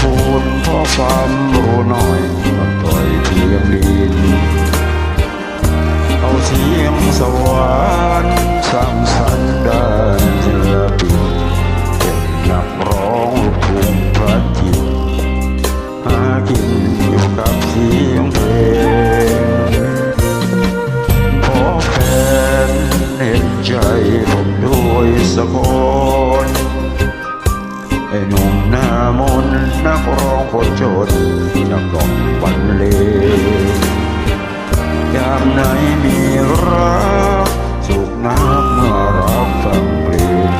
ทิ้งถิ่นย หน้ามนนักร้องคนจนนักร้องบรรเลยามไหนมีรักสุขนักเมื่อเราฟังเพลง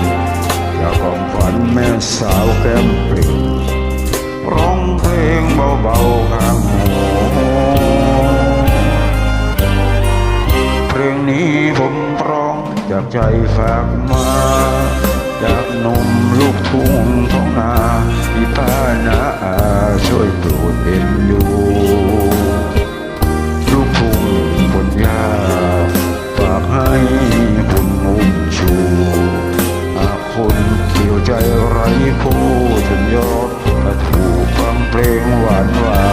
อยากของฝันแม่สาวแก้มปริงร้องเพลงเบาๆข้างหูเพลงนี้ผมร้องจากใจฝากมา ใจไร้ผู้จนยอดมาถูกฟังเพลงหวานหวา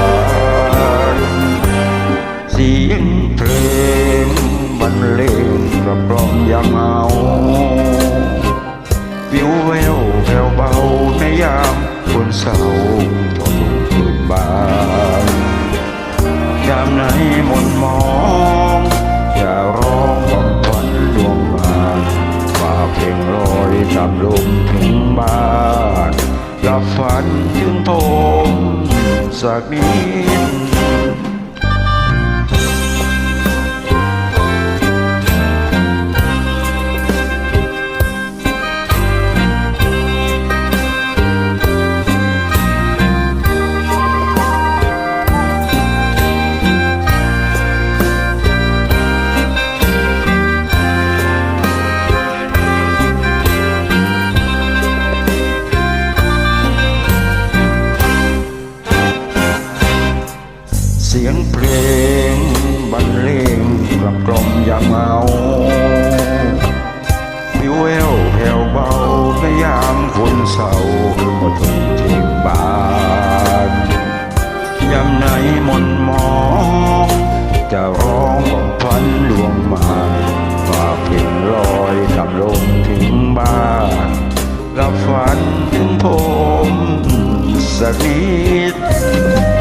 นเสียงเพลงบรรเลงกระกล่อมยังเอาวิวแววแผ่วเบาในยามคนเศร้าจนลงคืนบานยามไหนมนมอง ฝันถึงผมสักนิด เสียงเพลงบรรเลงกลับกล่อมยังเมาวิวแววแผ่วเบาในยามคนเศร้าหมดทุนทิมบานยามไหนมนมองจะร้องของพันลวงมาฝากเพลงลอยกับลมถึงบ้านกับฝันถึงผมสักนิด